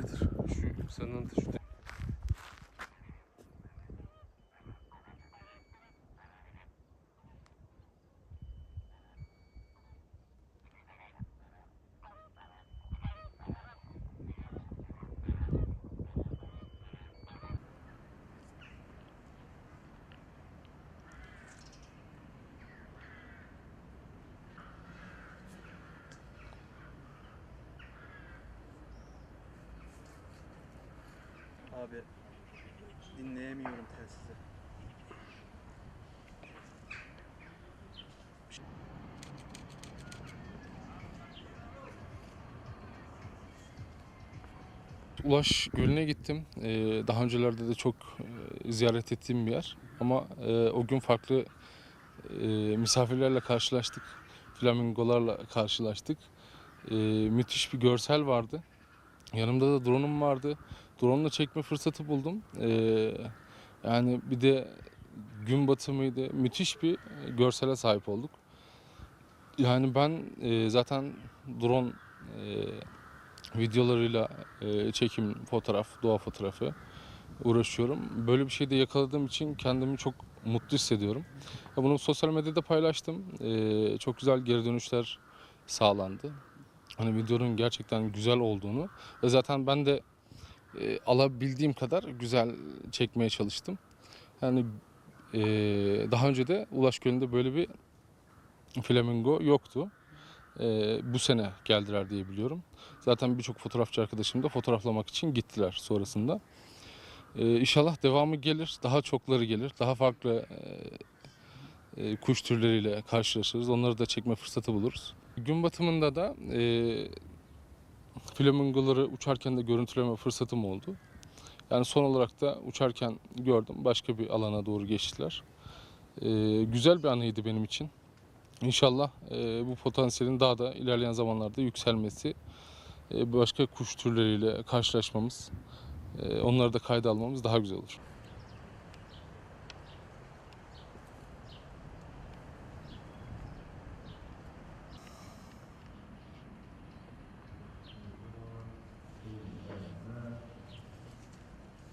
getir. Şu senden şu Abi dinleyemiyorum telsizi. Ulaş Gölü'ne gittim. Ee, daha öncelerde de çok e, ziyaret ettiğim bir yer. Ama e, o gün farklı e, misafirlerle karşılaştık. Flamingolarla karşılaştık. E, müthiş bir görsel vardı. Yanımda da drone'um vardı. Drone'la çekme fırsatı buldum. E, yani bir de gün batımıydı. Müthiş bir görsele sahip olduk. Yani ben e, zaten drone e, videolarıyla e, çekim, fotoğraf, doğa fotoğrafı uğraşıyorum. Böyle bir şeyde yakaladığım için kendimi çok mutlu hissediyorum. Bunu sosyal medyada paylaştım. E, çok güzel geri dönüşler sağlandı. Hani videonun gerçekten güzel olduğunu ve zaten ben de e, alabildiğim kadar güzel çekmeye çalıştım. Yani e, daha önce de Ulaş Gölü'nde böyle bir flamingo yoktu. E, bu sene geldiler diye biliyorum. Zaten birçok fotoğrafçı arkadaşım da fotoğraflamak için gittiler sonrasında. Ee, inşallah devamı gelir, daha çokları gelir, daha farklı e, e, kuş türleriyle karşılaşırız. Onları da çekme fırsatı buluruz. Gün batımında da e, flamingoları uçarken de görüntüleme fırsatım oldu. Yani son olarak da uçarken gördüm. Başka bir alana doğru geçtiler. E, güzel bir anıydı benim için. İnşallah e, bu potansiyelin daha da ilerleyen zamanlarda yükselmesi, e, başka kuş türleriyle karşılaşmamız, e, onları da kayda almamız daha güzel olur.